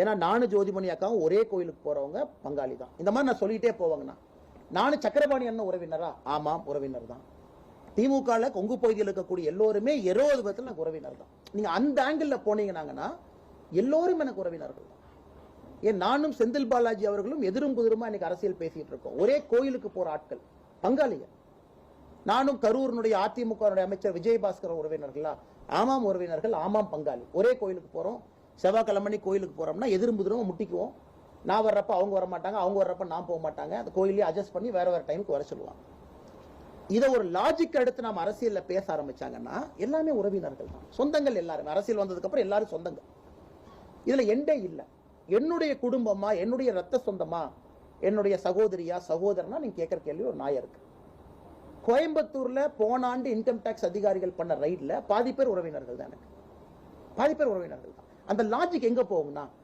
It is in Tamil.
ஏன்னா நானும் ஜோதிமணி அக்காவும் ஒரே கோயிலுக்கு போறவங்க பங்காளி தான். இந்த மாதிரி நான் சொல்லிட்டே போவாங்கண்ணா. நானும் சக்கரபாணி அண்ணன் உறவினரா? ஆமாம் உறவினர் தான். திமுகல கொங்கு பகுதியில் இருக்கக்கூடிய எல்லோருமே இருபது விதத்தில் எனக்கு உறவினர் தான். நீங்க அந்த ஆங்கிளில் போனீங்கன்னாங்கன்னா எல்லோரும் எனக்கு உறவினர்கள் தான். ஏன் நானும் செந்தில் பாலாஜி அவர்களும் எதிரும் புதிருமா இன்னைக்கு அரசியல் பேசிட்டு இருக்கோம். ஒரே கோயிலுக்கு போற ஆட்கள் பங்காளிகள். நானும் கரூரினுடைய அதிமுக அமைச்சர் விஜயபாஸ்கர் உறவினர்களா? ஆமாம் உறவினர்கள் ஆமாம் பங்காளி. ஒரே கோயிலுக்கு போறோம் செவ்வாய்க்கிழமை கோயிலுக்கு போறோம்னா எதிரும் முட்டிக்குவோம். நான் வர்றப்ப அவங்க வர மாட்டாங்க அவங்க வர்றப்ப நான் போக மாட்டாங்க அந்த கோயிலே அட்ஜஸ்ட் பண்ணி வேற வேற டைமுக்கு வர சொல்லுவாங்க. இதை ஒரு லாஜிக் எடுத்து நம்ம அரசியல்ல பேச ஆரம்பிச்சாங்கன்னா எல்லாமே உறவினர்கள் தான். சொந்தங்கள் எல்லாருமே. அரசியல் வந்ததுக்கு அப்புறம் எல்லாரும் சொந்தங்கள். இதுல எண்டே இல்லை. என்னுடைய குடும்பமா என்னுடைய ரத்த சொந்தமா என்னுடைய சகோதரியா சகோதரனா நீங்க கேட்கற கேள்வி ஒரு நாயம் இருக்கு. கோயம்புத்தூர்ல போன ஆண்டு இன்கம் டேக்ஸ் அதிகாரிகள் பண்ண ரைட்ல பாதி பேர் உறவினர்கள் தான் எனக்கு. பாதி பேர் உறவினர்கள் தான். அந்த லாஜிக் எங்கே போகும்னா